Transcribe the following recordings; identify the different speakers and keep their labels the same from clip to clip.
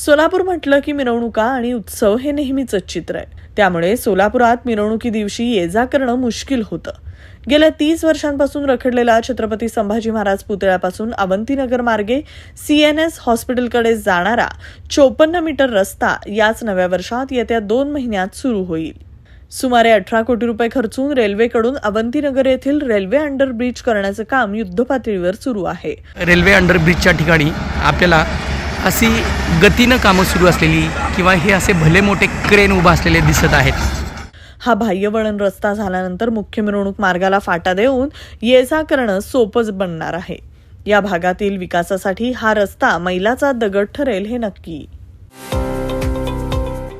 Speaker 1: सोलापूर म्हटलं की मिरवणुका आणि उत्सव हे नेहमीच चित्र आहे. त्यामुळे सोलापुरात मिरवणुकी दिवशी ये जा करणं मुश्किल होतं. गेल्या तीस वर्षांपासून रखडलेला छत्रपती संभाजी महाराज पुतळ्यापासून अवंतीनगर मार्गे सीएनएस हॉस्पिटलकडे जाणारा चोपन्न मीटर रस्ता याच नव्या वर्षात येत्या दोन महिन्यात सुरू होईल. सुमारे अठरा कोटी रुपये खर्चून रेल्वेकडून अवंतीनगर येथील रेल्वे अंडरब्रिज करण्याचं काम युद्धपातळीवर सुरू आहे.
Speaker 2: रेल्वे अंडरब्रिजच्या ठिकाणी आपल्याला अशी गतीनं कामं सुरू असलेली किंवा हे असे भले मोठे क्रेन उभा असलेले दिसत आहेत.
Speaker 1: हा बाह्यवळण रस्ता झाल्यानंतर मुख्य मिरवणूक मार्गाला फाटा देऊन ये जा करणं सोपंच बनणार आहे. या भागातील विकासासाठी हा रस्ता मैलाचा दगड ठरेल हे नक्की.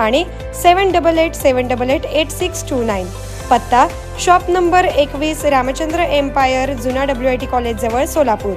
Speaker 3: आणि seven double eight seven double eight eight six two nine. पत्ता शॉप नंबर एकवीस रामचंद्र एम्पायर जुना डब्ल्यू आय टी कॉलेजजवळ सोलापूर.